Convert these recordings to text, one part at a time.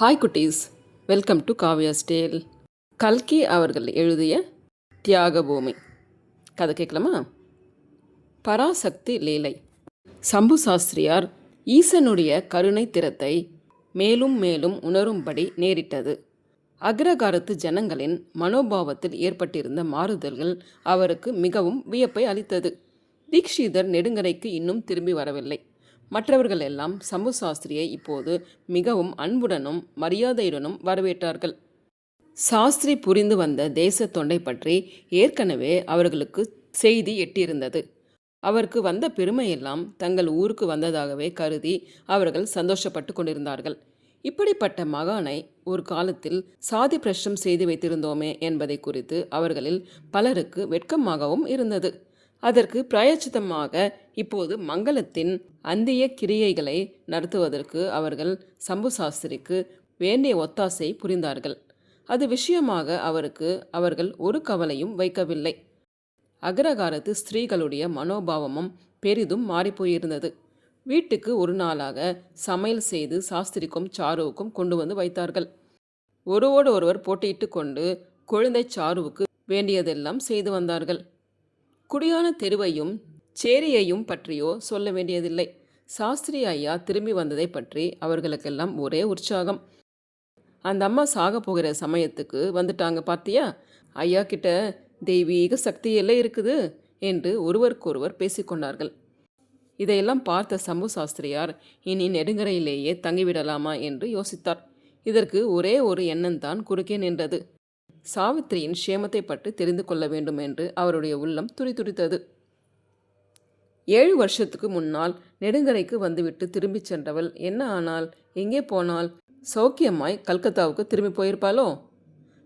Hi குட்டீஸ். Welcome to Kavya ஸ்டேல் கல்கி அவர்கள் எழுதிய தியாகபூமி. கதை கேட்கலாமா? பராசக்தி லீலை. சம்பு சாஸ்திரியார் ஈசனுடைய கருணை திறத்தை மேலும் மேலும் உணரும்படி நேரிட்டது. அக்ரகாரத்து ஜனங்களின் மனோபாவத்தில் ஏற்பட்டிருந்த மாறுதல்கள் அவருக்கு மிகவும் வியப்பை அளித்தது. தீக்ஷிதர் நெடுங்கரைக்கு இன்னும் திரும்பி வரவில்லை. மற்றவர்கள் எல்லாம் சம்பு சாஸ்திரியை இப்போது மிகவும் அன்புடனும் மரியாதையுடனும் வரவேற்றார்கள். சாஸ்திரி புரிந்து வந்த தேச தொண்டை பற்றி ஏற்கனவே அவர்களுக்கு செய்தி எட்டியிருந்தது. அவருக்கு வந்த பெருமையெல்லாம் தங்கள் ஊருக்கு வந்ததாகவே கருதி அவர்கள் சந்தோஷப்பட்டு கொண்டிருந்தார்கள். இப்படிப்பட்ட மகானை ஒரு காலத்தில் சாதி பிரஷ்டம் செய்து வைத்திருந்தோமே என்பதை குறித்து அவர்களில் பலருக்கு வெட்கமாகவும் இருந்தது. அதற்கு பிராயச்சித்தமாக இப்போது மங்களத்தின் அந்திய கிரியைகளை நடத்துவதற்கு அவர்கள் சம்பு சாஸ்திரிக்கு வேண்டிய ஒத்தாசை புரிந்தார்கள். அது விஷயமாக அவருக்கு அவர்கள் ஒரு கவலையும் வைக்கவில்லை. அக்ரகாரத்து ஸ்திரீகளுடைய மனோபாவமும் பெரிதும் மாறிப்போயிருந்தது. வீட்டுக்கு ஒரு நாளாக சமையல் செய்து சாஸ்திரிக்கும் சாருவுக்கும் கொண்டு வந்து வைத்தார்கள். ஒருவோடு ஒருவர் போட்டியிட்டு கொண்டு குழந்தை சாருவுக்கு வேண்டியதெல்லாம் செய்து வந்தார்கள். குடியான தெருவையும் சேரியையும் பற்றியோ சொல்ல வேண்டியதில்லை. சாஸ்திரி ஐயா திரும்பி வந்ததை பற்றி அவர்களுக்கெல்லாம் ஒரே உற்சாகம். அந்த அம்மா சாக போகிற சமயத்துக்கு வந்துட்டாங்க பார்த்தியா ஐயா கிட்ட தெய்வீக சக்தி எல்லாம் இருக்குது என்று ஒருவருக்கொருவர் பேசிக்கொண்டார்கள் இதையெல்லாம் பார்த்த சம்பு சாஸ்திரியார் இனி நெடுங்கரையிலேயே தங்கிவிடலாமா என்று யோசித்தார். இதற்கு ஒரே ஒரு எண்ணம்தான் குறுக்கே நின்றது. சாவித்திரியின் சேமத்தை பற்றி தெரிந்து கொள்ள வேண்டும் என்று அவருடைய உள்ளம் துடிதுடித்தது. ஏழு வருஷத்துக்கு முன்னால் நெடுங்கரைக்கு வந்துவிட்டு திரும்பிச் சென்றவள் என்ன ஆனால் எங்கே போனால் சௌக்கியமாய் கல்கத்தாவுக்கு திரும்பி போயிருப்பாளோ?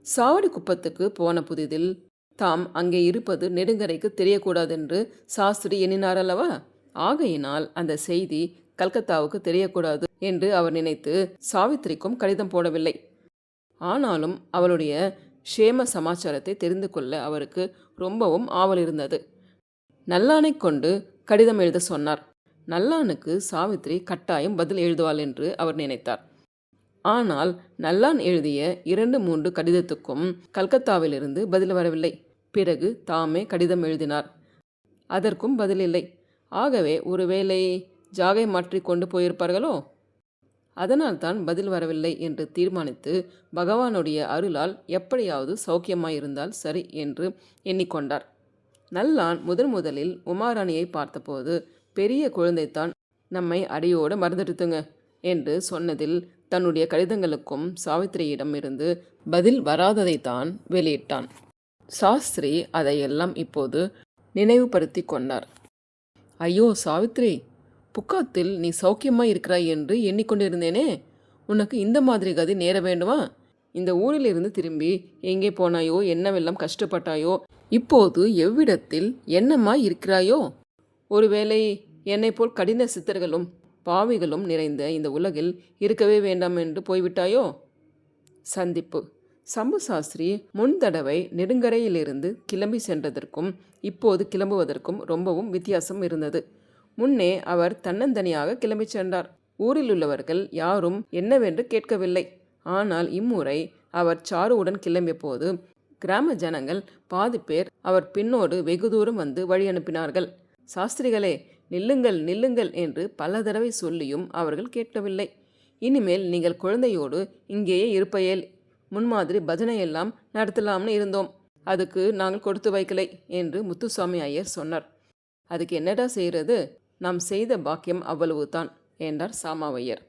சாவடி குப்பத்துக்கு போன புதிதில் தாம் அங்கே இருப்பது நெடுங்கரைக்கு தெரியக்கூடாதென்று சாஸ்திரி எண்ணினார் அல்லவா ஆகையினால் அந்த செய்தி கல்கத்தாவுக்கு தெரியக்கூடாது என்று அவர் நினைத்து சாவித்திரிக்கும் கடிதம் போடவில்லை. ஆனாலும் அவளுடைய க்ஷேம சமாச்சாரத்தை தெரிந்து கொள்ள அவருக்கு ரொம்பவும் ஆவல் இருந்தது. நல்லானை கொண்டு கடிதம் எழுத சொன்னார். நல்லானுக்கு சாவித்ரி கட்டாயம் பதில் எழுதுவாள் என்று அவர் நினைத்தார். ஆனால் நல்லான் எழுதிய இரண்டு மூன்று கடிதத்துக்கும் கல்கத்தாவிலிருந்து பதில் வரவில்லை. பிறகு தாமே கடிதம் எழுதினார். அதற்கும் பதில் இல்லை. ஆகவே ஒருவேளை ஜாகை மாற்றி கொண்டு போயிருப்பார்களோ? அதனால்தான் பதில் வரவில்லை என்று தீர்மானித்து பகவானுடைய அருளால் எப்படியாவது சௌக்கியமாயிருந்தால் சரி என்று எண்ணிக்கொண்டார். நல்லான் முதன் முதலில் உமாராணியை பார்த்தபோது பெரிய குழந்தைத்தான் நம்மை அடியோடு மறந்துடுத்துங்க என்று சொன்னதில் தன்னுடைய கடிதங்களுக்கும் சாவித்திரியிடம் இருந்து பதில் வராததைத்தான் வெளியிட்டான். சாஸ்திரி அதையெல்லாம் இப்போது நினைவுபடுத்தி கொண்டார். ஐயோ சாவித்ரி புக்காத்தில் நீ சௌக்கியமாக இருக்கிறாய் என்று எண்ணிக்கொண்டிருந்தேனே. உனக்கு இந்த மாதிரி கதி நேர வேண்டுமா? இந்த ஊரிலிருந்து திரும்பி எங்கே போனாயோ என்னவெல்லாம் கஷ்டப்பட்டாயோ இப்போது எவ்விடத்தில் என்னமாய் இருக்கிறாயோ? ஒருவேளை என்னை போல் கடின சித்தர்களும் பாவிகளும் நிறைந்த இந்த உலகில் இருக்கவே வேண்டாம் என்று போய்விட்டாயோ? சந்திப்பு. சம்பு சாஸ்திரி முன் தடவை நெடுங்கரையிலிருந்து கிளம்பி சென்றதற்கும் இப்போது கிளம்புவதற்கும் ரொம்பவும் வித்தியாசம் இருந்தது. முன்னே அவர் தன்னந்தனியாக கிளம்பிச் சென்றார். ஊரில் உள்ளவர்கள் யாரும் என்னவென்று கேட்கவில்லை. ஆனால் இம்முறை அவர் சாருவுடன் கிளம்பிய போது கிராம ஜனங்கள் பாதி பேர் அவர் பின்னோடு வெகு தூரம் வந்து வழி அனுப்பினார்கள். சாஸ்திரிகளே நில்லுங்கள் நில்லுங்கள் என்று பல தடவை சொல்லியும் அவர்கள் கேட்கவில்லை. இனிமேல் நீங்கள் குழந்தையோடு இங்கேயே இருப்பையேல். முன்மாதிரி பஜனையெல்லாம் நடத்தலாம்னு இருந்தோம். அதுக்கு நாங்கள் கொடுத்து வைக்கலை என்று முத்துசாமி ஐயர் சொன்னார். அதுக்கு என்னடா செய்கிறது நாம் செய்த பாக்கியம் அவ்வளவுதான் என்றார் சாமாவையர்.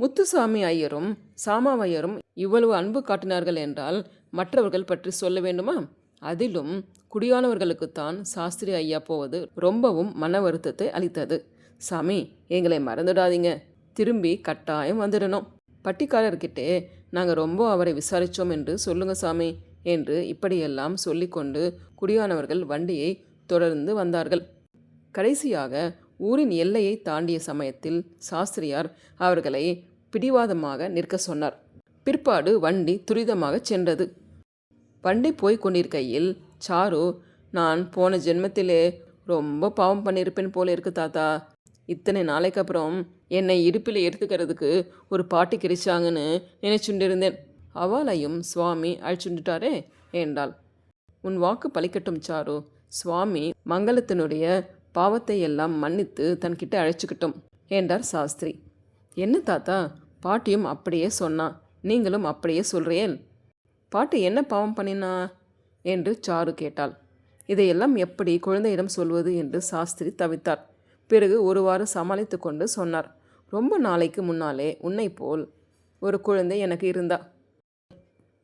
முத்துசாமி ஐயரும் சாமாவையரும் இவ்வளவு அன்பு காட்டினார்கள் என்றால் மற்றவர்கள் பற்றி சொல்ல வேண்டுமா? அதிலும் குடியானவர்களுக்குத்தான் சாஸ்திரி ஐயா போவது ரொம்பவும் மன வருத்தத்தை அளித்தது. சாமி எங்களை மறந்துடாதீங்க. திரும்பி கட்டாயம் வந்துடணும். பட்டிக்காரர்கிட்டே நாங்கள் ரொம்ப அவரை விசாரித்தோம் என்று சொல்லுங்க சாமி என்று இப்படியெல்லாம் சொல்லிக்கொண்டு குடியானவர்கள் வண்டியை தொடர்ந்து வந்தார்கள். கடைசியாக ஊரின் எல்லையை தாண்டிய சமயத்தில் சாஸ்திரியார் அவர்களை பிடிவாதமாக நிற்க சொன்னார். பிற்பாடு வண்டி துரிதமாக சென்றது. வண்டி போய் கொண்டிருக்கையில் சாரு நான் போன ஜென்மத்திலே ரொம்ப பாவம் பண்ணியிருப்பேன் போல இருக்கு தாத்தா. இத்தனை நாளைக்கு அப்புறம் என்னை இடுப்பில் எடுத்துக்கிறதுக்கு ஒரு பாட்டி கிடைச்சாங்கன்னு நினைச்சுட்டு இருந்தேன் அவளையும் சுவாமி அழிச்சுண்டுட்டாரே என்றாள். உன் வாக்கு பழிக்கட்டும் சாரு. சுவாமி மங்களத்தினுடைய பாவத்தை எல்லாம் மன்னித்து தன்கிட்ட அழைச்சிக்கிட்டோம் என்றார் சாஸ்திரி. என்ன தாத்தா பாட்டியும் அப்படியே சொன்னா நீங்களும் அப்படியே சொல்றேன். பாட்டி என்ன பாவம் பண்ணினா? என்று சாரு கேட்டாள். இதையெல்லாம் எப்படி குழந்தையிடம் சொல்வது என்று சாஸ்திரி தவித்தார். பிறகு ஒருவாறு சமாளித்து கொண்டு சொன்னார். ரொம்ப நாளைக்கு முன்னாலே உன்னை போல் ஒரு குழந்தை எனக்கு இருந்தா.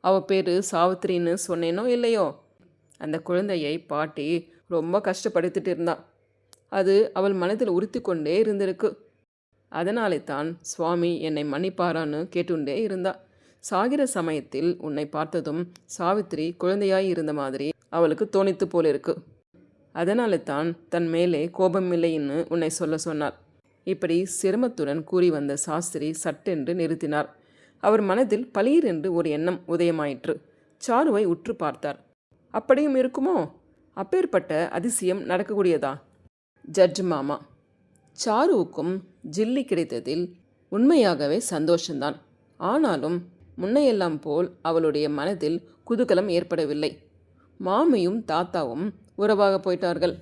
அவ பேர் சாவித்திரின்னு சொன்னேனோ இல்லையோ? அந்த குழந்தையை பாட்டி ரொம்ப கஷ்டப்படுத்திட்டு இருந்தான் அது அவள் மனதில் உறுத்தி கொண்டே இருந்திருக்கு. அதனாலே தான் சுவாமி என்னை மன்னிப்பாரான்னு கேட்டுண்டே இருந்தா. சாகிற சமயத்தில் உன்னை பார்த்ததும் சாவித்திரி குழந்தையாய் இருந்த மாதிரி அவளுக்கு தோணித்து போலிருக்கு. அதனாலே தான் தன் மேலே கோபமில்லைன்னு உன்னை சொல்ல சொன்னார். இப்படி சிரமத்துடன் கூறி வந்த சாஸ்திரி சட்டென்று நிறுத்தினார். அவர் மனதில் பளீர் என்று ஒரு எண்ணம் உதயமாயிற்று. சாருவை உற்று பார்த்தார். அப்படியும் இருக்குமோ? அப்பேற்பட்ட அதிசயம் நடக்கக்கூடியதா? ஜட்ஜ் மாமா. சாருவுக்கும் ஜில்லி கிடைத்ததில் உண்மையாகவே சந்தோஷந்தான். ஆனாலும் முன்னையெல்லாம் போல் அவளுடைய மனதில் குதூகலம் ஏற்படவில்லை. மாமியும் தாத்தாவும் உறவாக போயிட்டார்கள்.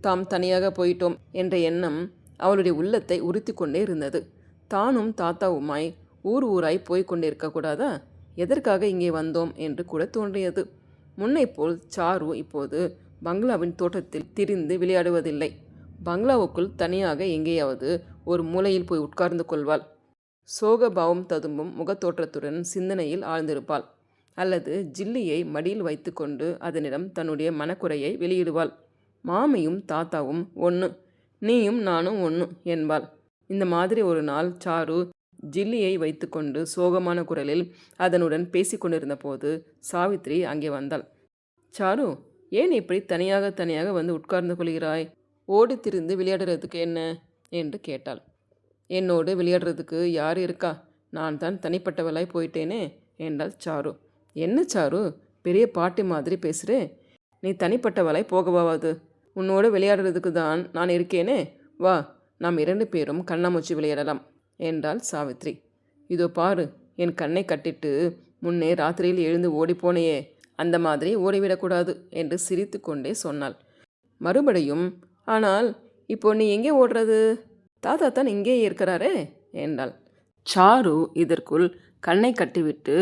தாம் தனியாக போயிட்டோம் என்ற எண்ணம் அவளுடைய உள்ளத்தை உறுத்தி கொண்டே இருந்தது. தானும் தாத்தாவுமாய் ஊர் ஊராய் போய் கொண்டிருக்கக்கூடாதா எதற்காக இங்கே வந்தோம்? என்று கூட தோன்றியது. முன்னைப்போல் சாரு இப்போது பங்களாவின் தோட்டத்தில் திரிந்து விளையாடுவதில்லை. பங்களாவுக்குள் தனியாக எங்கேயாவது ஒரு மூலையில் போய் உட்கார்ந்து கொள்வாள். சோகபாவம் ததும்பும் முகத்தோற்றத்துடன் சிந்தனையில் ஆழ்ந்திருப்பாள். அல்லது ஜில்லியை மடியில் வைத்துக்கொண்டு அதனிடம் தன்னுடைய மனக்குறையை வெளியிடுவாள். மாமியும் தாத்தாவும் ஒன்று நீயும் நானும் ஒன்று என்பாள். இந்த மாதிரி ஒரு நாள் சாரு ஜில்லியை வைத்துக்கொண்டு சோகமான குரலில் அதனுடன் பேசிக்கொண்டிருந்த போது சாவித்ரி அங்கே வந்தாள். சாரு ஏன் இப்படி தனியாக தனியாக வந்து உட்கார்ந்து கொள்கிறாய்? ஓடி திரிந்து விளையாடுறதுக்கு என்ன? என்று கேட்டாள். என்னோடு விளையாடுறதுக்கு யார் இருக்கா? நான் தான் தனிப்பட்டவளாய் போயிட்டேனே என்றாள் சாரு. என்ன சாரு? பெரிய பாட்டி மாதிரி பேசுகிறே நீ தனிப்பட்டவளாய் போகவாவது. உன்னோடு விளையாடுறதுக்கு தான் நான் இருக்கேனே. வா நாம் இரண்டு பேரும் கண்ணாமூச்சி விளையாடலாம் என்றாள் சாவித்ரி. இதோ பாரு என் கண்ணை கட்டிட்டு முன்னே ராத்திரியில் எழுந்து ஓடிப்போனையே. அந்த மாதிரி ஓடிவிடக்கூடாது என்று சிரித்து கொண்டே சொன்னாள். மறுபடியும் ஆனால் இப்போ நீ எங்கே ஓடுறது? தாத்தா தான் இங்கேயே இருக்கிறாரே என்றாள். சாரு இதற்குள் கண்ணை கட்டிவிட்டு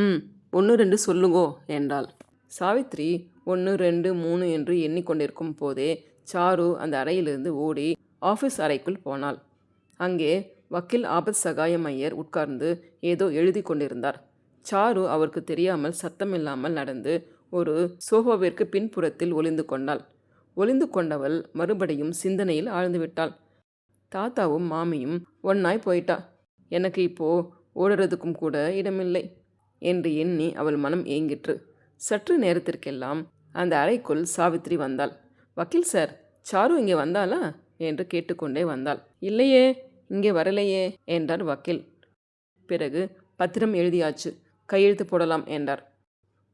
ம் ஒன்று ரெண்டு சொல்லுங்கோ என்றாள். சாவித்ரி ஒன்று ரெண்டு மூணு என்று எண்ணிக்கொண்டிருக்கும் போதே சாரு அந்த அறையிலிருந்து ஓடி ஆஃபீஸ் அறைக்குள் போனாள். அங்கே வக்கீல் ஆபத் சகாயம் ஐயர் உட்கார்ந்து ஏதோ எழுதி கொண்டிருந்தார். சாரு அவருக்கு தெரியாமல் சத்தமில்லாமல் நடந்து ஒரு சோஃபாவிற்கு பின்புறத்தில் ஒளிந்து கொண்டாள். ஒளிந்து கொண்டவள் மறுபடியும் சிந்தனையில் ஆழ்ந்துவிட்டாள். தாத்தாவும் மாமியும் ஒன்னாய் போயிட்டா. எனக்கு இப்போ ஓடுறதுக்கும் கூட இடமில்லை என்று எண்ணி அவள் மனம் ஏங்கிற்று. சற்று நேரத்திற்கெல்லாம் அந்த அறைக்குள் சாவித்ரி வந்தாள். வக்கீல் சார் சாரு இங்கே வந்தாளா? என்று கேட்டுக்கொண்டே வந்தாள். இல்லையே இங்கே வரலையே என்றார் வக்கீல். பிறகு பத்திரம் எழுதியாச்சு. கையெழுத்து போடலாம் என்றார்.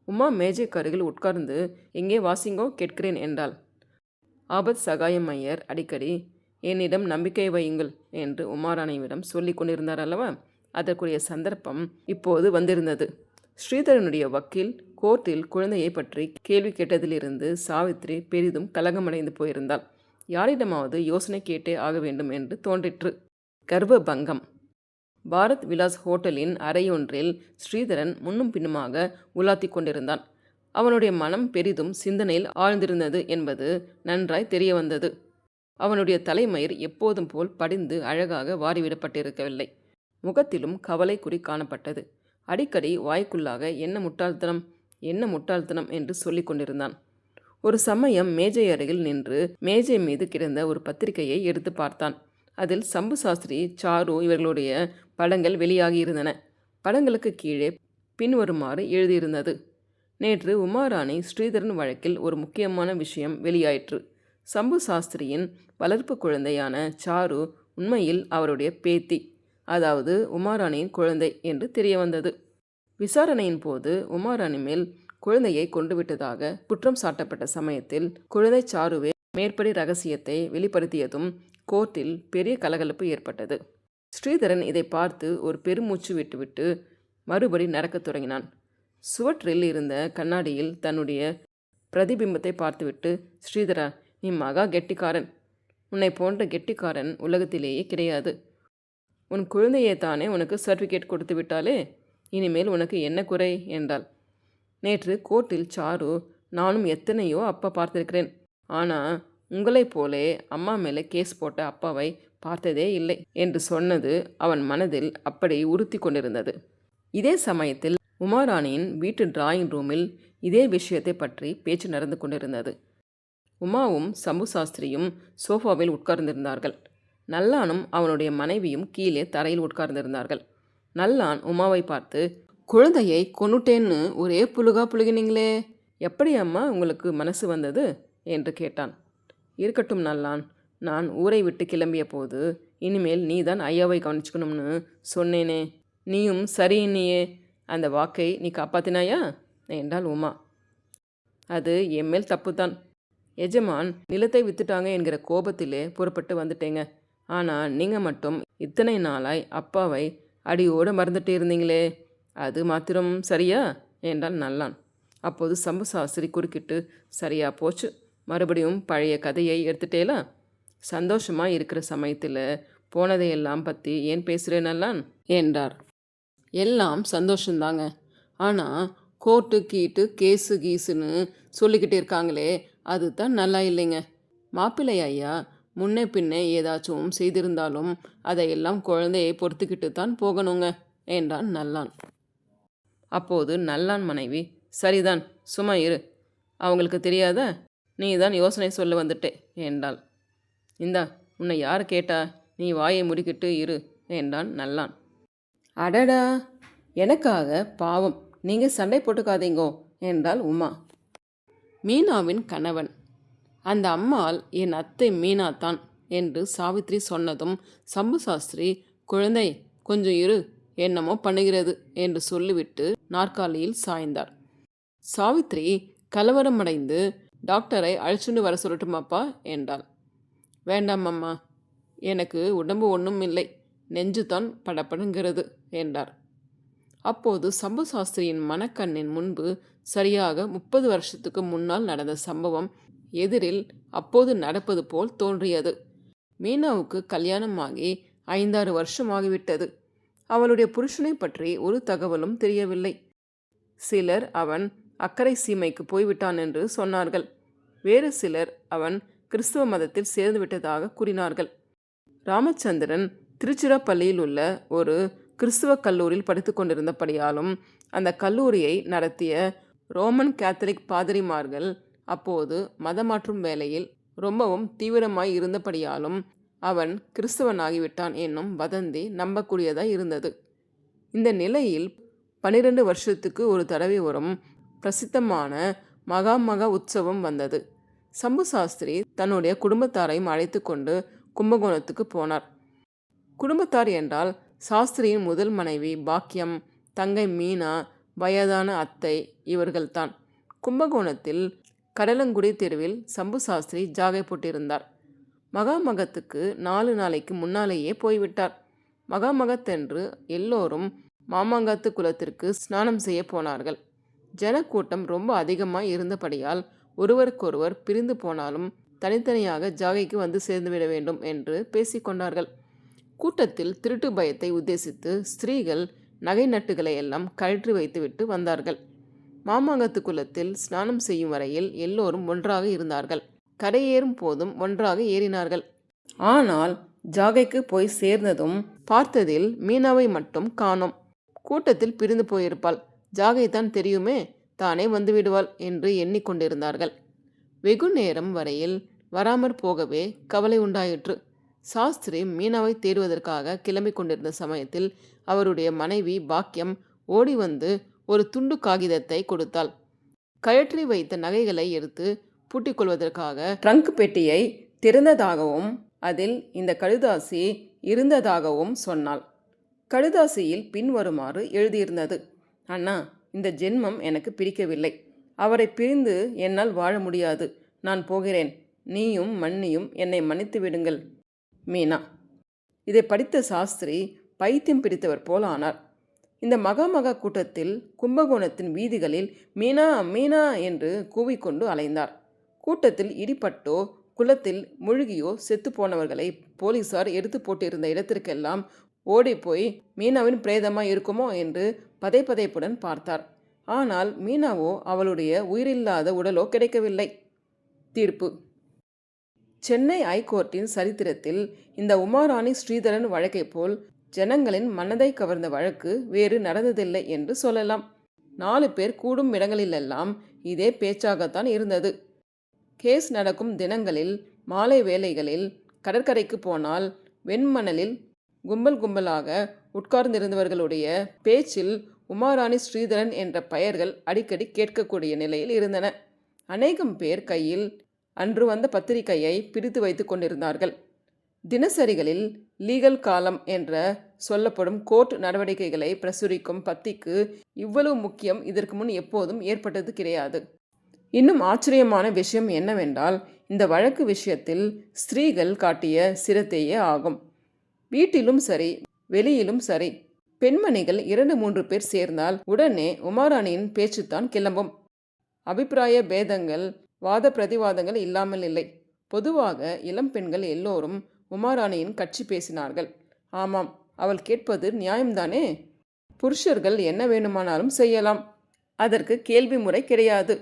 உமா மேஜைக்கு அருகில் உட்கார்ந்து எங்கே வாசிங்கோ கேட்கிறேன் என்றாள். ஆபத் சகாயம் ஐயர் அடிக்கடி என்னிடம் நம்பிக்கை வையுங்கள் என்று உமாராணியிடம் சொல்லி கொண்டிருந்தார் அல்லவா? அதற்குரிய சந்தர்ப்பம் இப்போது வந்திருந்தது. ஸ்ரீதரனுடைய வக்கீல் கோர்ட்டில் குழந்தையை பற்றி கேள்வி கேட்டதிலிருந்து சாவித்ரி பெரிதும் கலகமடைந்து போயிருந்தாள். யாரிடமாவது யோசனை கேட்டே ஆக வேண்டும் என்று தோன்றிற்று. கர்ப்ப பங்கம் பாரத் விலாஸ் ஹோட்டலின் அறையொன்றில் ஸ்ரீதரன் முன்னும் பின்னுமாக உலாத்தி கொண்டிருந்தான். அவனுடைய மனம் பெரிதும் சிந்தனையில் ஆழ்ந்திருந்தது என்பது நன்றாய் தெரிய வந்தது அவனுடைய தலைமயிர் எப்போதும் போல் படிந்து அழகாக வாரிவிடப்பட்டிருக்கவில்லை. முகத்திலும் கவலை குறி காணப்பட்டது. அடிக்கடி வாய்க்குள்ளாக என்ன முட்டாள்தனம்? என்ன முட்டாள்தனம்? என்று சொல்லிக் கொண்டிருந்தான். ஒரு சமயம் மேஜை அருகில் நின்று மேஜை மீது கிடந்த ஒரு பத்திரிகையை எடுத்து பார்த்தான். அதில் சம்பு சாஸ்திரி சாரு இவர்களுடைய படங்கள் வெளியாகியிருந்தன. படங்களுக்கு கீழே பின்வருமாறு எழுதியிருந்தது. நேற்று உமாராணி ஸ்ரீதரன் வழக்கில் ஒரு முக்கியமான விஷயம் வெளியாயிற்று. சம்பு சாஸ்திரியின் வளர்ப்பு குழந்தையான சாரு உண்மையில் அவருடைய பேத்தி அதாவது உமாராணியின் குழந்தை என்று தெரிய வந்தது விசாரணையின் போது உமாராணி மேல் குழந்தையை கொண்டுவிட்டதாக குற்றம் சாட்டப்பட்ட சமயத்தில் குழந்தை சாருவே மேற்படி ரகசியத்தை வெளிப்படுத்தியதும் கோர்ட்டில் பெரிய கலகலப்பு ஏற்பட்டது. ஸ்ரீதரன் இதை பார்த்து ஒரு பெருமூச்சு விட்டுவிட்டு மறுபடி நடக்கத் தொடங்கினான். சுவற்றில் இருந்த கண்ணாடியில் தன்னுடைய பிரதிபிம்பத்தை பார்த்துவிட்டு ஸ்ரீதரா நீ மகா கெட்டிக்காரன். உன்னை போன்ற கெட்டிக்காரன் உலகத்திலேயே கிடையாது. உன் குழந்தையே தானே உனக்கு சர்டிஃபிகேட் கொடுத்து விட்டாலே இனிமேல் உனக்கு என்ன குறை? என்றாள். நேற்று கோர்ட்டில் சாரு நானும் எத்தனையோ அப்பா பார்த்திருக்கிறேன். ஆனால் உங்களைப் போலே அம்மா மேலே கேஸ் போட்ட அப்பாவை பார்த்ததே இல்லை என்று சொன்னது அவன் மனதில் அப்படி உறுத்தி கொண்டிருந்தது. இதே சமயத்தில் உமாராணியின் வீட்டு டிராயிங் ரூமில் இதே விஷயத்தை பற்றி பேச்சு நடந்து கொண்டிருந்தது. உமாவும் சம்பு சாஸ்திரியும் சோஃபாவில் உட்கார்ந்திருந்தார்கள். நல்லானும் அவனுடைய மனைவியும் கீழே தரையில் உட்கார்ந்திருந்தார்கள். நல்லான் உமாவை பார்த்து குழந்தையை கொன்னுட்டேன்னு ஒரே புழுகா புழுகினீங்களே எப்படி அம்மா உங்களுக்கு மனசு வந்தது? என்று கேட்டான். இருக்கட்டும் நல்லான் நான் ஊரை விட்டு கிளம்பிய போது இனிமேல் நீ தான் ஐயாவை கவனிச்சுக்கணும்னு சொன்னேனே நீயும் சரின்னியே அந்த வாக்கை நீ காப்பாத்தினாயா? என்றாள் உமா. அது என் மேல் தப்புதான் எஜமான் நிலத்தை வித்துட்டாங்க என்கிற கோபத்திலே புறப்பட்டு வந்துட்டேங்க. ஆனால் நீங்கள் மட்டும் இத்தனை நாளாய் அப்பாவை அடியோடு மறந்துட்டு இருந்தீங்களே அது மாத்திரம் சரியா? என்றால் நல்லான். அப்போது சம்பு சாஸ்திரி குறுக்கிட்டு சரியா போச்சு. மறுபடியும் பழைய கதையை எடுத்துட்டேலா? சந்தோஷமாக இருக்கிற சமயத்தில் போனதையெல்லாம் பற்றி ஏன் பேசுகிறேன் நல்லான்? என்றார். எல்லாம் சந்தோஷந்தாங்க. ஆனால் கோர்ட்டு கீட்டு கேஸு கீஸுன்னு சொல்லிக்கிட்டு இருக்காங்களே அதுதான் நல்லா இல்லைங்க. மாப்பிள்ளை ஐயா முன்னே பின்னே ஏதாச்சும் செய்திருந்தாலும் அதையெல்லாம் குழந்தையை பொறுத்துக்கிட்டு தான் போகணுங்க என்றான் நல்லான். அப்போது நல்லான் மனைவி சரிதான் சும்மா இரு. அவங்களுக்கு தெரியாத நீ தான் யோசனை சொல்ல வந்துட்டே என்றாள். இந்தா உன்னை யார் கேட்டா நீ வாயை முடிக்கிட்டு இரு என்றான் நல்லான். அடடா! எனக்காக பாவம். நீங்கள் சண்டை போட்டுக்காதீங்கோ என்றாள் உமா. மீனாவின் கணவன். அந்த அம்மாள் என் அத்தை மீனா தான் என்று சாவித்ரி சொன்னதும் சம்பு சாஸ்திரி குழந்தை கொஞ்சம் இரு என்னமோ பண்ணுகிறது என்று சொல்லிவிட்டு நாற்காலியில் சாய்ந்தார் சாவித்ரி கலவரமடைந்து டாக்டரை அழைச்சுண்டு வர சொல்லட்டுமாப்பா என்றாள். வேண்டாம் அம்மா எனக்கு உடம்பு ஒன்றும் இல்லை. நெஞ்சு தான் படப்படுங்கிறது என்றார். அப்போது சம்பு சாஸ்திரியின் மனக்கண்ணின் முன்பு சரியாக முப்பது வருஷத்துக்கு முன்னால் நடந்த சம்பவம் எதிரில் அப்போது நடப்பது போல் தோன்றியது. மீனாவுக்கு கல்யாணமாகி ஐந்தாறு வருஷமாகிவிட்டது. அவளுடைய புருஷனை பற்றி ஒரு தகவலும் தெரியவில்லை. சிலர் அவன் அக்கறை சீமைக்கு போய்விட்டான் என்று சொன்னார்கள். வேறு சிலர் அவன் கிறிஸ்துவ மதத்தில் சேர்ந்து விட்டதாக கூறினார்கள். ராமச்சந்திரன் திருச்சிராப்பள்ளியில் உள்ள ஒரு கிறிஸ்துவ கல்லூரியில் படித்து கொண்டிருந்தபடியாலும் அந்த கல்லூரியை நடத்திய ரோமன் கேத்தலிக் பாதிரிமார்கள் அப்போது மதமாற்றும் வேலையில் ரொம்பவும் தீவிரமாய் இருந்தபடியாலும் அவன் கிறிஸ்தவனாகிவிட்டான் என்னும் வதந்தி நம்பக்கூடியதாய் இருந்தது. இந்த நிலையில் பனிரெண்டு வருஷத்துக்கு ஒரு தடவை வரும் பிரசித்தமான மகா மகா உற்சவம் வந்தது. சம்பு சாஸ்திரி தன்னுடைய குடும்பத்தாரையும் அழைத்து கொண்டு கும்பகோணத்துக்கு போனார். குடும்பத்தார் என்றால் சாஸ்திரியின் முதல் மனைவி பாக்கியம் தங்கை மீனா வயதான அத்தை இவர்கள்தான். கும்பகோணத்தில் கடலங்குடி தெருவில் சம்பு சாஸ்திரி ஜாகை போட்டிருந்தார். மகாமகத்துக்கு நாலு நாளைக்கு முன்னாலேயே போய்விட்டார். மகாமகத்தென்று எல்லோரும் மாமாங்கத்து குலத்திற்கு ஸ்நானம் செய்ய போனார்கள். ஜனக்கூட்டம் ரொம்ப அதிகமாக இருந்தபடியால் ஒருவருக்கொருவர் பிரிந்து போனாலும் தனித்தனியாக ஜாகைக்கு வந்து சேர்ந்துவிட வேண்டும் என்று பேசிக்கொண்டார்கள். கூட்டத்தில் திருட்டு பயத்தை உத்தேசித்து ஸ்திரீகள் நகை நட்டுகளை எல்லாம் கழற்றி வைத்துவிட்டு வந்தார்கள். மாமாங்கத்து குலத்தில் ஸ்நானம் செய்யும் வரையில் எல்லோரும் ஒன்றாக இருந்தார்கள். கரையேறும் போதும் ஒன்றாக ஏறினார்கள். ஆனால் ஜாகைக்கு போய் சேர்ந்ததும் பார்த்ததில் மீனாவை மட்டும் காணோம். கூட்டத்தில் பிரிந்து போயிருப்பாள். ஜாகை தான் தெரியுமே தானே வந்துவிடுவாள் என்று எண்ணிக்கொண்டிருந்தார்கள் வெகு நேரம் வரையில் வராமற் போகவே கவலை உண்டாயிற்று. சாஸ்திரி மீனாவை தேடுவதற்காக கிளம்பிக் கொண்டிருந்த சமயத்தில் அவருடைய மனைவி பாக்கியம் ஓடி வந்து ஒரு துண்டு காகிதத்தை கொடுத்தாள். கழற்றி வைத்த நகைகளை எடுத்து பூட்டிக் கொள்வதற்காக ட்ரங்க் பெட்டியை திறந்ததாகவும் அதில் இந்த கழுதாசி இருந்ததாகவும் சொன்னாள். கழுதாசியில் பின்வருமாறு எழுதியிருந்தது. அண்ணா இந்த ஜென்மம் எனக்கு பிடிக்கவில்லை. அவரை பிரிந்து என்னால் வாழ முடியாது. நான் போகிறேன். நீயும் மன்னியும் என்னை மன்னித்து விடுங்கள். மீனா. இதை படித்த சாஸ்திரி பைத்தியம் பிடித்தவர் போல் ஆனார். இந்த மகாமகா கூட்டத்தில் கும்பகோணத்தின் வீதிகளில் மீனா மீனா என்று கூவிக்கொண்டு அலைந்தார். கூட்டத்தில் இடிப்பட்டோ குளத்தில் முழுகியோ செத்து போனவர்களை போலீசார் எடுத்து போட்டிருந்த இடத்திற்கெல்லாம் ஓடிப்போய் மீனாவின் பிரேதமா இருக்குமோ என்று பதைப்பதைப்புடன் பார்த்தார். ஆனால் மீனாவோ அவளுடைய உயிரில்லாத உடலோ கிடைக்கவில்லை. தீர்ப்பு. சென்னை ஐகோர்ட்டின் சரித்திரத்தில் இந்த உமாராணி ஸ்ரீதரன் வழக்கை போல் ஜனங்களின் மனதை கவர்ந்த வழக்கு வேறு நடந்ததில்லை என்று சொல்லலாம். நாலு பேர் கூடும் இடங்களிலெல்லாம் இதே பேச்சாகத்தான் இருந்தது. கேஸ் நடக்கும் தினங்களில் மாலை வேளைகளில் கடற்கரைக்கு போனால் வெண்மணலில் கும்பல் கும்பலாக உட்கார்ந்திருந்தவர்களுடைய பேச்சில் உமாராணி ஸ்ரீதரன் என்ற பெயர்கள் அடிக்கடி கேட்கக்கூடிய நிலையில் இருந்தன. அநேகம் பேர் கையில் அன்று வந்த பத்திரிகையை பிரித்து வைத்து கொண்டிருந்தார்கள். தினசரிகளில் லீகல் காலம் என்ற சொல்லப்படும் கோர்ட் நடவடிக்கைகளை பிரசுரிக்கும் பத்திக்கு இவ்வளவு முக்கியம் இதற்கு முன் எப்போதும் ஏற்பட்டது கிடையாது. இன்னும் ஆச்சரியமான விஷயம் என்னவென்றால் இந்த வழக்கு விஷயத்தில் ஸ்திரீகள் காட்டிய சிரத்தையே ஆகும். வீட்டிலும் சரி வெளியிலும் சரி பெண்மணிகள் இரண்டு மூன்று பேர் சேர்ந்தால் உடனே உமாராணியின் பேச்சுத்தான் கிளம்பும். அபிப்பிராய பேதங்கள் வாத பிரதிவாதங்கள் இல்லாமல் இல்லை. பொதுவாக இளம் பெண்கள் எல்லோரும் உமாராணியின் கட்சி பேசினார்கள். ஆமாம் அவள் கேட்பது நியாயம்தானே? புருஷர்கள் என்ன வேணுமானாலும் செய்யலாம். அதற்கு கேள்வி முறை கிடையாது.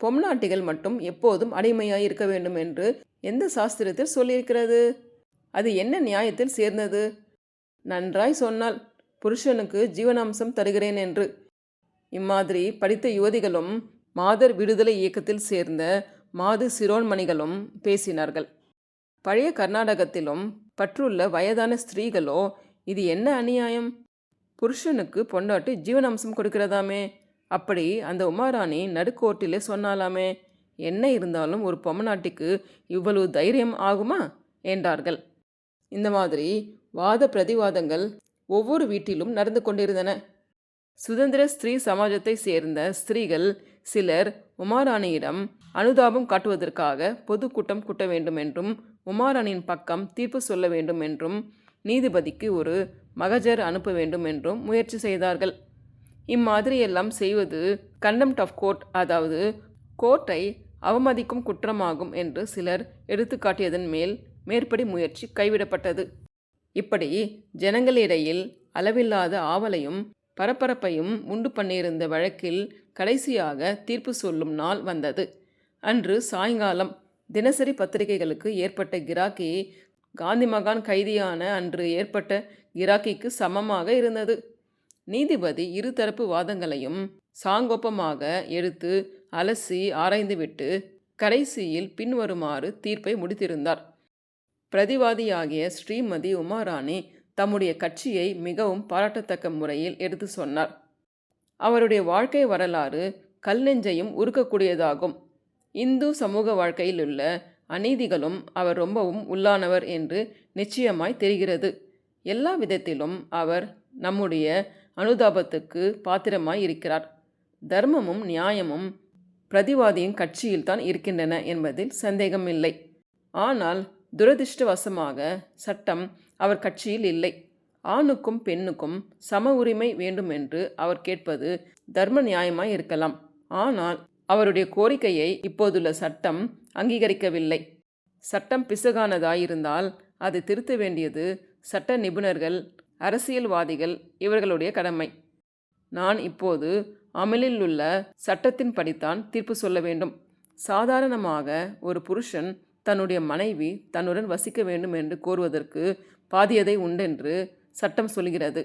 பொம்நாட்டிகள் மட்டும் எப்போதும் அடிமையாய் இருக்க வேண்டும் என்று எந்த சாஸ்திரத்தில் சொல்லியிருக்கிறது? அது என்ன நியாயத்தில் சேர்ந்தது? நன்றாய் சொன்னால் புருஷனுக்கு ஜீவனாம்சம் தருகிறேன் என்று. இம்மாதிரி படித்த யுவதிகளும் மாதர் விடுதலை இயக்கத்தில் சேர்ந்த மாது சிரோன்மணிகளும் பேசினார்கள். பழைய கர்நாடகத்திலும் பற்றுள்ள வயதான ஸ்திரீகளோ இது என்ன அநியாயம்? புருஷனுக்கு பொண்டாட்டி ஜீவனாம்சம் கொடுக்கிறதாமே? அப்படி அந்த உமாராணி நடுக்கோட்டிலே சொன்னாலாமே என்ன இருந்தாலும் ஒரு பொம்மநாட்டிக்கு இவ்வளவு தைரியம் ஆகுமா? என்றார்கள். இந்த மாதிரி வாத பிரதிவாதங்கள் ஒவ்வொரு வீட்டிலும் நடந்து கொண்டிருந்தன. சுதந்திர ஸ்திரீ சமாஜத்தை சேர்ந்த ஸ்திரீகள் சிலர் உமாராணியிடம் அனுதாபம் காட்டுவதற்காக பொதுக்கூட்டம் கூட்ட வேண்டும் என்றும் உமாராணியின் பக்கம் தீர்ப்பு சொல்ல வேண்டும் என்றும் நீதிபதிக்கு ஒரு மகஜர் அனுப்ப வேண்டும் என்றும் முயற்சி செய்தார்கள். இம்மாதிரியெல்லாம் செய்வது கண்டம்ட் ஆஃப் கோர்ட் அதாவது கோர்ட்டை அவமதிக்கும் குற்றமாகும் என்று சிலர் எடுத்துக்காட்டியதன் மேல் மேற்படி முயற்சி கைவிடப்பட்டது. இப்படி ஜனங்களிடையில் அளவில்லாத ஆவலையும் பரபரப்பையும் உண்டு பண்ணியிருந்த வழக்கில் கடைசியாக தீர்ப்பு சொல்லும் நாள் வந்தது. அன்று சாயங்காலம் தினசரி பத்திரிகைகளுக்கு ஏற்பட்ட கிராக்கி காந்தி மகான் கைதியான அன்று ஏற்பட்ட கிராக்கிக்கு சமமாக இருந்தது. நீதிபதி இருதரப்பு வாதங்களையும் சாங்கோப்பமாக எடுத்து அலசி ஆராய்ந்துவிட்டு கடைசியில் பின்வருமாறு தீர்ப்பை முடித்திருந்தார். பிரதிவாதியாகிய ஸ்ரீமதி உமாராணி தம்முடைய கட்சியை மிகவும் பாராட்டத்தக்க முறையில் எடுத்து சொன்னார். அவருடைய வாழ்க்கை வரலாறு கல் நெஞ்சையும் உருக்கக்கூடியதாகும். இந்து சமூக வாழ்க்கையில் உள்ள அநீதிகளும் அவர் ரொம்பவும் உள்ளானவர் என்று நிச்சயமாய் தெரிகிறது. எல்லா விதத்திலும் அவர் நம்முடைய அனுதாபத்துக்கு பாத்திரமாய் இருக்கிறார். தர்மமும் நியாயமும் பிரதிவாதியின் கட்சியில்தான் இருக்கின்றன என்பதில் சந்தேகமில்லை. ஆனால் துரதிருஷ்டவசமாக சட்டம் அவர் கட்சியில் இல்லை. ஆணுக்கும் பெண்ணுக்கும் சம உரிமை வேண்டும் என்று அவர் கேட்பது தர்ம நியாயமாய் இருக்கலாம் ஆனால் அவருடைய கோரிக்கையை இப்போதுள்ள சட்டம் அங்கீகரிக்கவில்லை. சட்டம் பிசகானதாயிருந்தால் அதை திருத்த வேண்டியது சட்ட நிபுணர்கள் அரசியல்வாதிகள் இவர்களுடைய கடமை. நான் இப்போது அமலில் உள்ள சட்டத்தின் படித்தான் தீர்ப்பு சொல்ல வேண்டும். சாதாரணமாக ஒரு புருஷன் தன்னுடைய மனைவி தன்னுடன் வசிக்க வேண்டும் என்று கோருவதற்கு பாதியதை உண்டென்று சட்டம் சொல்கிறது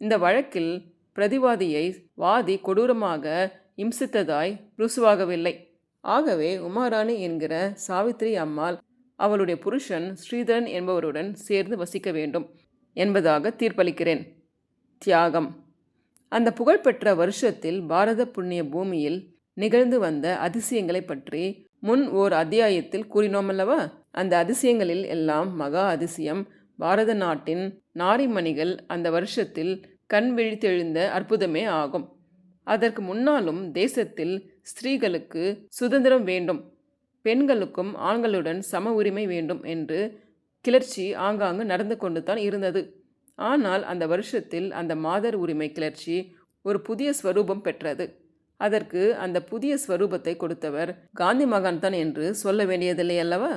இந்த வழக்கில் பிரதிவாதியை வாதி கொடூரமாக இம்சித்ததாய் ருசுவாகவில்லை. ஆகவே உமாராணி என்கிற சாவித்ரி அம்மாள் அவளுடைய புருஷன் ஸ்ரீதரன் என்பவருடன் சேர்ந்து வசிக்க வேண்டும் என்பதாக தீர்ப்பளிக்கிறேன். தியாகம். அந்த புகழ்பெற்ற வருஷத்தில் பாரத புண்ணிய பூமியில் நிகழ்ந்து வந்த அதிசயங்களை பற்றி முன் ஓர் அத்தியாயத்தில் கூறினோமல்லவா? அந்த அதிசயங்களில் எல்லாம் மகா அதிசயம். பாரத நாட்டின் நாரிமணிகள் அந்த வருஷத்தில் கண் விழித்தெழுந்த அற்புதமே ஆகும். அதற்கு முன்னாலும் தேசத்தில் ஸ்திரீகளுக்கு சுதந்திரம் வேண்டும். பெண்களுக்கும் ஆண்களுடன் சம உரிமை வேண்டும் என்று கிளர்ச்சி ஆங்காங்கு நடந்து கொண்டு தான் இருந்தது. ஆனால் அந்த வருஷத்தில் அந்த மாதர் உரிமை கிளர்ச்சி ஒரு புதிய ஸ்வரூபம் பெற்றது. அதற்கு அந்த புதிய ஸ்வரூபத்தை கொடுத்தவர் காந்தி மகான் தான் என்று சொல்ல வேண்டியதில்லை அல்லவா?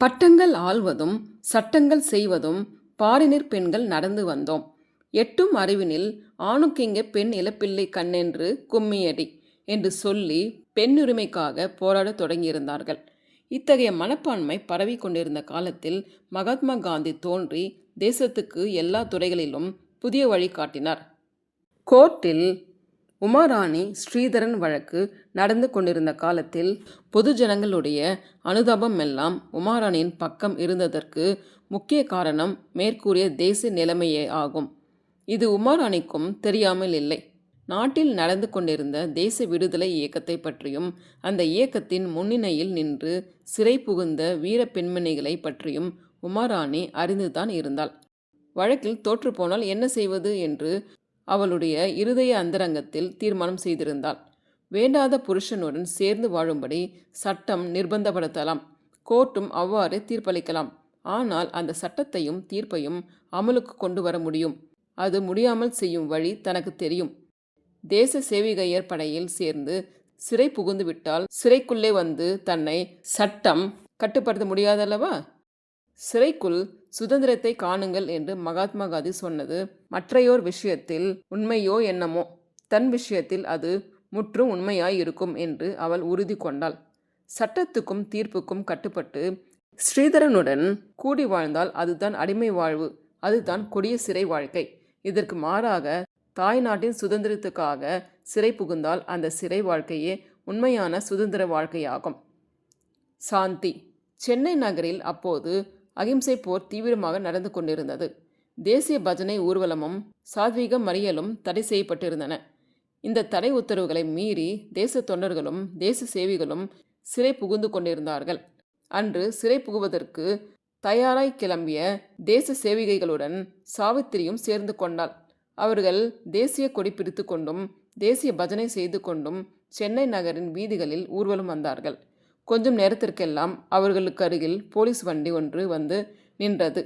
பட்டங்கள் ஆள்வதும் சட்டங்கள் செய்வதும் பாரினிற் பெண்கள் நடந்து வந்தோம். எட்டும் அறிவினில் ஆணுக்கிங்க பெண் இழப்பிள்ளை கண்ணென்று கும்மியடி என்று சொல்லி பெண்ணுரிமைக்காக போராடத் தொடங்கியிருந்தார்கள். இத்தகைய மனப்பான்மை பரவி கொண்டிருந்த காலத்தில் மகாத்மா காந்தி தோன்றி தேசத்துக்கு எல்லா துறைகளிலும் புதிய வழி காட்டினார் கோர்ட்டில் உமாராணி ஸ்ரீதரன் வழக்கு நடந்து கொண்டிருந்த காலத்தில் பொதுஜனங்களுடைய அனுதாபம் எல்லாம் உமாராணியின் பக்கம் இருந்ததற்கு முக்கிய காரணம் மேற்கூறிய தேசிய நிலைமையே ஆகும். இது உமாராணிக்கும் தெரியாமல் இல்லை. நாட்டில் நடந்து கொண்டிருந்த தேச விடுதலை இயக்கத்தை பற்றியும் அந்த இயக்கத்தின் முன்னிணையில் நின்று சிறை புகுந்த வீர பெண்மணிகளை பற்றியும் உமாராணி அறிந்துதான் இருந்தாள். வழக்கில் தோற்றுப்போனால் என்ன செய்வது என்று அவளுடைய இருதய அந்தரங்கத்தில் தீர்மானம் செய்திருந்தாள். வேண்டாத புருஷனுடன் சேர்ந்து வாழும்படி சட்டம் நிர்பந்தப்படுத்தலாம். கோர்ட்டும் அவ்வாறு தீர்ப்பளிக்கலாம். ஆனால் அந்த சட்டத்தையும் தீர்ப்பையும் அமலுக்கு கொண்டு வர முடியும். அது முடியாமல் செய்யும் வழி தனக்கு தெரியும். தேச சேவிகையர் படையில் சேர்ந்து சிறை புகுந்து விட்டால் சிறைக்குள்ளே வந்து தன்னை சட்டம் கட்டுப்படுத்த முடியாதல்லவா? சிறைக்குள் சுதந்திரத்தை காணுங்கள் என்று மகாத்மா காந்தி சொன்னது. மற்றையோர் விஷயத்தில் உண்மையோ என்னமோ தன் விஷயத்தில் அது முற்றும் உண்மையாய் இருக்கும் என்று அவள் உறுதி கொண்டாள். சட்டத்துக்கும் தீர்ப்புக்கும் கட்டுப்பட்டு ஸ்ரீதரனுடன் கூடி வாழ்ந்தால் அதுதான் அடிமை வாழ்வு அதுதான் கொடிய சிறை வாழ்க்கை. இதற்கு மாறாக தாய் நாட்டின் சுதந்திரத்துக்காக சிறை புகுந்தால் அந்த சிறை வாழ்க்கையே உண்மையான சுதந்திர வாழ்க்கையாகும். சாந்தி. சென்னை நகரில் அப்போது அகிம்சை போர் தீவிரமாக நடந்து கொண்டிருந்தது. தேசிய பஜனை ஊர்வலமும் சாத்வீக மறியலும் தடை செய்யப்பட்டிருந்தன. இந்த தடை உத்தரவுகளை மீறி தேச தொண்டர்களும் தேச சேவிகளும் சிறை புகுந்து கொண்டிருந்தார்கள். அன்று சிறை புகுவதற்கு தயாராய் கிளம்பிய தேச சேவிகைகளுடன் சாவித்திரியும் சேர்ந்து கொண்டாள். அவர்கள் தேசிய கொடி பிடித்து கொண்டும் தேசிய பஜனை செய்து கொண்டும் சென்னை நகரின் வீதிகளில் ஊர்வலம் வந்தார்கள். கொஞ்சம் நேரத்திற்கெல்லாம் அவர்களுக்கு அருகில் போலீஸ் வண்டி ஒன்று வந்து நின்றது.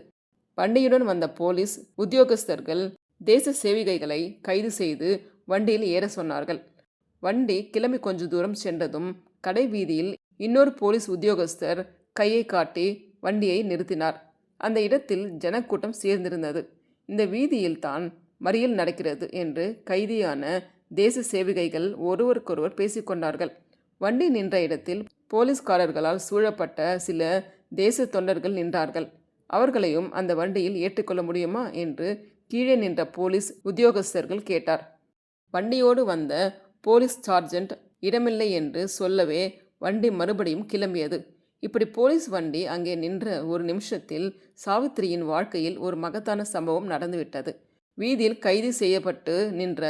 வண்டியுடன் வந்த போலீஸ் உத்தியோகஸ்தர்கள் தேச சேவிகைகளை கைது செய்து வண்டியில் ஏற சொன்னார்கள். வண்டி கிளம்பி கொஞ்ச தூரம் சென்றதும் கடை வீதியில் இன்னொரு போலீஸ் உத்தியோகஸ்தர் கையை காட்டி வண்டியை நிறுத்தினார். அந்த இடத்தில் ஜனக்கூட்டம் சேர்ந்திருந்தது. இந்த வீதியில் தான் மறியல் நடக்கிறது என்று கைதியான தேச சேவிகைகள் ஒருவருக்கொருவர் பேசிக்கொண்டார்கள். வண்டி நின்ற இடத்தில் போலீஸ்காரர்களால் சூழப்பட்ட சில தேச தொண்டர்கள் நின்றார்கள். அவர்களையும் அந்த வண்டியில் ஏற்றுக்கொள்ள முடியுமா என்று கீழே நின்ற போலீஸ் உத்தியோகஸ்தர்கள் கேட்டார். வண்டியோடு வந்த போலீஸ் சார்ஜென்ட் இடமில்லை என்று சொல்லவே வண்டி மறுபடியும் கிளம்பியது. இப்படி போலீஸ் வண்டி அங்கே நின்ற ஒரு நிமிஷத்தில் சாவித்திரியின் வாழ்க்கையில் ஒரு மகத்தான சம்பவம் நடந்துவிட்டது. வீதியில் கைது செய்யப்பட்டு நின்ற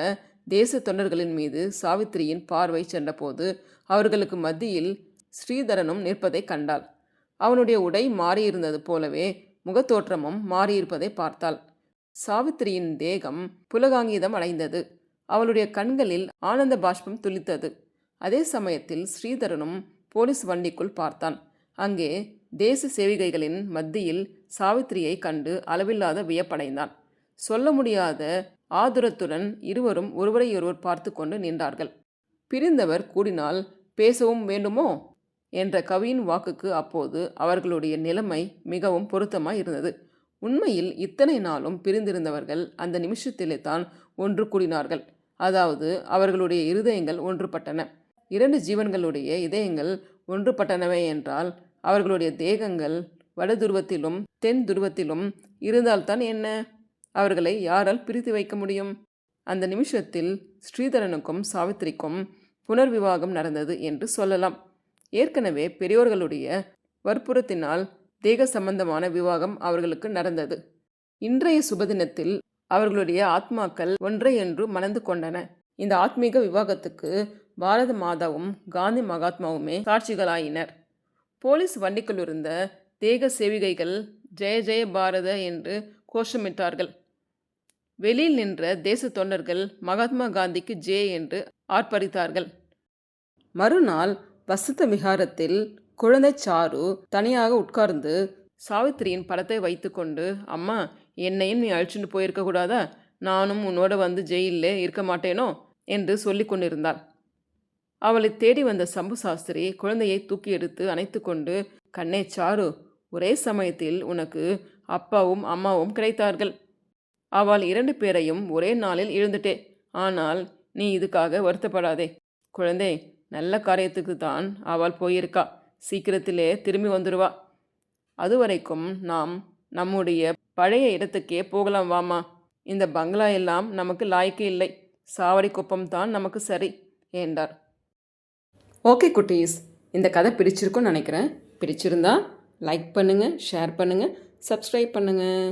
தேச தொண்டர்களின் மீது சாவித்திரியின் பார்வை சென்றபோது அவர்களுக்கு மத்தியில் ஸ்ரீதரனும் நிற்பதை கண்டாள். அவனுடைய உடை மாறியிருந்தது போலவே முகத்தோற்றமும் மாறியிருப்பதை பார்த்தாள். சாவித்திரியின் தேகம் புலகாங்கிதம் அடைந்தது. அவளுடைய கண்களில் ஆனந்த பாஷ்பம் துளித்தது. அதே சமயத்தில் ஸ்ரீதரனும் போலீஸ் வண்டிக்குள் பார்த்தான். அங்கே தேச சேவிகைகளின் மத்தியில் சாவித்திரியை கண்டு அளவில்லாத வியப்படைந்தான். சொல்ல முடியாத ஆதுரத்துடன் இருவரும் ஒருவரையொருவர் பார்த்து கொண்டு நின்றார்கள். பிரிந்தவர் கூடினால் பேசவும் வேண்டுமோ? என்ற கவியின் வாக்குக்கு அப்போது அவர்களுடைய நிலைமை மிகவும் பொருத்தமாய் இருந்தது. உண்மையில் இத்தனை நாளும் பிரிந்திருந்தவர்கள் அந்த நிமிஷத்திலே தான் ஒன்று கூடினார்கள். அதாவது அவர்களுடைய இருதயங்கள் ஒன்றுபட்டன. இரண்டு ஜீவன்களுடைய இதயங்கள் ஒன்றுபட்டனவே என்றால் அவர்களுடைய தேகங்கள் வட துருவத்திலும் தென் துருவத்திலும் இருந்தால்தான் என்ன? அவர்களை யாரால் பிரித்து வைக்க முடியும்? அந்த நிமிஷத்தில் ஸ்ரீதரனுக்கும் சாவித்திரிக்கும் புனர்விவாகம் நடந்தது என்று சொல்லலாம். ஏற்கனவே பெரியோர்களுடைய வற்புறத்தினால் தேக சம்பந்தமான விவாகம் அவர்களுக்கு நடந்தது. இன்றைய சுபதினத்தில் அவர்களுடைய ஆத்மாக்கள் ஒன்றை என்று மணந்து கொண்டன. இந்த ஆத்மீக விவாகத்துக்கு பாரத மாதாவும் காந்தி மகாத்மாவுமே சாட்சிகளாயினர். போலீஸ் வண்டிக்குள் இருந்த தேக சேவிகைகள் ஜெய ஜெய பாரத என்று கோஷமிட்டார்கள். வெளியில் நின்ற தேச தொண்டர்கள் மகாத்மா காந்திக்கு ஜே என்று ஆர்ப்பரித்தார்கள். மறுநாள் வசந்த விகாரத்தில் குழந்தை சாரு தனியாக உட்கார்ந்து சாவித்திரியின் படத்தை வைத்துக்கொண்டு அம்மா என்னையும் நீ அழிச்சுட்டு போயிருக்க கூடாதா? நானும் உன்னோட வந்து ஜெயிலில் இருக்க மாட்டேனோ? என்று சொல்லி கொண்டிருந்தாள். அவளை தேடி வந்த சம்பு சாஸ்திரி குழந்தையை தூக்கி எடுத்து அணைத்து கொண்டு கண்ணே சாரு ஒரே சமயத்தில் உனக்கு அப்பாவும் அம்மாவும் கிடைத்தார்கள். அவள் இரண்டு பேரையும் ஒரே நாளில் இழந்துட்டே. ஆனால் நீ இதுக்காக வருத்தப்படாதே. குழந்தை நல்ல காரியத்துக்கு தான் அவள் போயிருக்கா. சீக்கிரத்திலே திரும்பி வந்துடுவா அதுவரைக்கும் நாம் நம்முடைய பழைய இடத்துக்கே போகலாம் வாமா. இந்த பங்களா எல்லாம் நமக்கு லாய்க்கு இல்லை. சாவடி குப்பம் தான் நமக்கு சரி என்றார். ஓகே குட்டீஸ் இந்த கதை பிடிச்சிருக்கும்னு நினைக்கிறேன். பிடிச்சிருந்தா லைக் பண்ணுங்கள் ஷேர் பண்ணுங்கள் சப்ஸ்கிரைப் பண்ணுங்கள்